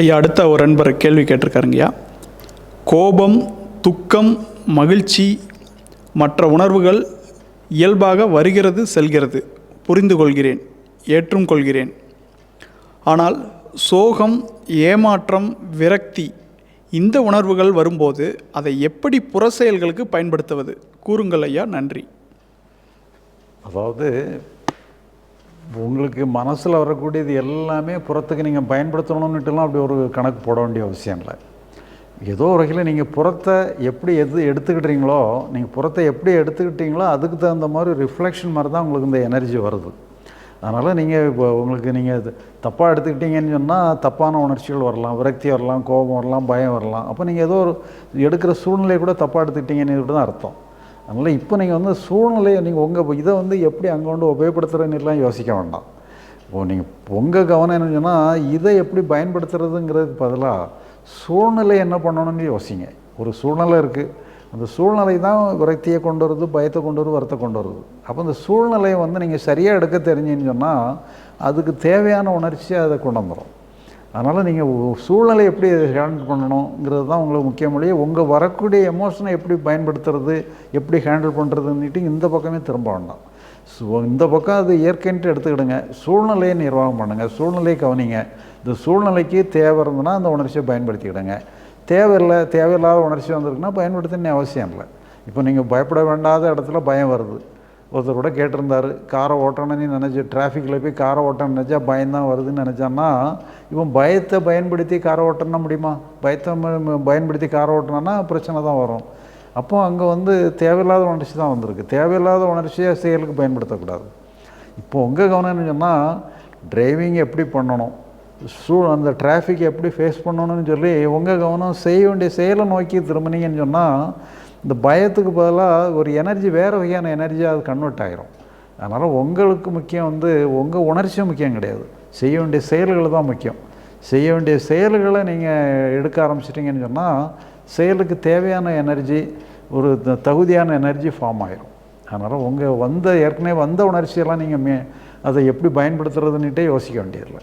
ஐயா அடுத்த ஒரு நண்பர் கேள்வி கேட்டிருக்காருங்கய்யா கோபம் துக்கம் மகிழ்ச்சி மற்ற உணர்வுகள் இயல்பாக வருகிறது செல்கிறது. புரிந்து கொள்கிறேன் ஏற்றும் கொள்கிறேன். ஆனால் சோகம் ஏமாற்றம் விரக்தி இந்த உணர்வுகள் வரும்போது அதை எப்படி புற செயல்களுக்கு பயன்படுத்துவது? கூறுங்கள் ஐயா நன்றி. அதாவது உங்களுக்கு மனசில் வரக்கூடியது எல்லாமே புறத்துக்கு நீங்கள் பயன்படுத்தணும்னுட்டுலாம் அப்படி ஒரு கணக்கு போட வேண்டிய அவசியம் இல்லை. ஏதோ ஒரு வகையில் நீங்கள் புறத்தை எப்படி எது எடுத்துக்கிட்டீங்களோ நீங்கள் புறத்தை எப்படி எடுத்துக்கிட்டீங்களோ அதுக்கு தகுந்த மாதிரி ரிஃப்ளெக்ஷன் மாதிரி தான் உங்களுக்கு இந்த எனர்ஜி வருது. அதனால் நீங்கள் இப்போ உங்களுக்கு நீங்கள் தப்பாக எடுத்துக்கிட்டீங்கன்னு சொன்னால் தப்பான உணர்ச்சிகள் வரலாம் விரக்தி வரலாம் கோபம் வரலாம் பயம் வரலாம். அப்போ நீங்கள் ஏதோ ஒரு எடுக்கிற சூழ்நிலையை கூட தப்பாக எடுத்துக்கிட்டீங்கன்னு தான் அர்த்தம். அதனால் இப்போ நீங்கள் வந்து சூழ்நிலையை நீங்கள் உங்கள் இதை வந்து எப்படி அங்கே கொண்டு உபயோகப்படுத்துகிறேன்னுலாம் யோசிக்க வேண்டாம். இப்போது நீங்கள் உங்கள் கவனம் என்னன்னு சொன்னால் இதை எப்படி பயன்படுத்துறதுங்கிறதுக்கு பதிலாக சூழ்நிலை என்ன பண்ணணும்னு யோசிங்க. ஒரு சூழ்நிலை இருக்குது அந்த சூழ்நிலை தான் விரக்தியை கொண்டு வருது பயத்தை கொண்டு வருது வரத்தை கொண்டு வருது. அப்போ அந்த சூழ்நிலையை வந்து நீங்கள் சரியாக எடுக்க தெரிஞ்சுன்னு சொன்னால் அதுக்கு தேவையான உணர்ச்சியை அதை கொண்டு வந்துடும் அதனால் நீங்கள் சூழ்நிலை எப்படி ஹேண்டில் பண்ணணுங்கிறது தான் உங்களுக்கு முக்கியமொழியே உங்கள் வரக்கூடிய எமோஷனை எப்படி பயன்படுத்துறது எப்படி ஹேண்டில் பண்ணுறதுன்னுட்டு இந்த பக்கமே திரும்ப வேண்டாம். ஸோ இந்த பக்கம் அது இயற்கைன்ட்டு எடுத்துக்கிடுங்க. சூழ்நிலையை நிர்வாகம் பண்ணுங்கள் சூழ்நிலையை கவனிங்க. இந்த சூழ்நிலைக்கு தேவை இருந்ததுன்னா அந்த உணர்ச்சியை பயன்படுத்திக்கிடுங்க. தேவையில்லை தேவையில்லாத உணர்ச்சி வந்திருக்குன்னா பயன்படுத்தணும்னு அவசியம் இல்லை. இப்போ நீங்கள் பயப்பட வேண்டாத இடத்துல பயம் வருது. ஒருத்தர் கூட கேட்டிருந்தாரு காரை ஓட்டணும்னு நினச்சி டிராஃபிக்கில் போய் காரை ஓட்டணும்னு நினச்சா பயம்தான் வருதுன்னு நினச்சான்னா இவன் பயத்தை பயன்படுத்தி காரை ஓட்டணும்னா முடியுமா? பயத்தை பயன்படுத்தி காரை ஓட்டணும்னா பிரச்சனை தான் வரும். அப்போ அங்கே வந்து தேவையில்லாத உணர்ச்சி தான் வந்திருக்கு. தேவையில்லாத உணர்ச்சியை செயலுக்கு பயன்படுத்தக்கூடாது. இப்போ உங்கள் கவனம் என்ன சொன்னால் டிரைவிங் எப்படி பண்ணணும்? சூ அந்த டிராஃபிக் எப்படி ஃபேஸ் பண்ணணும்னு சொல்லி உங்கள் கவனம் செய்ய வேண்டிய செயலை நோக்கி திரும்பினீங்கன்னு சொன்னால் இந்த பயத்துக்கு பதிலாக ஒரு எனர்ஜி வேறு வகையான எனர்ஜியாக அது கன்வெர்ட் ஆகிரும் அதனால் உங்களுக்கு முக்கியம் வந்து உங்கள் உணர்ச்சியும் முக்கியம் கிடையாது. செய்ய வேண்டிய செயல்கள் தான் முக்கியம். செய்ய வேண்டிய செயல்களை நீங்கள் எடுக்க ஆரம்பிச்சிட்டிங்கன்னு சொன்னால் செயலுக்கு தேவையான எனர்ஜி ஒரு த- தகுதியான எனர்ஜி ஃபார்ம் ஆயிரும். அதனால் உங்கள் வந்த ஏற்கனவே வந்த உணர்ச்சியெல்லாம் நீங்கள் மே அதை எப்படி பயன்படுத்துறதுன்னுட்டே யோசிக்க வேண்டியதில்லை.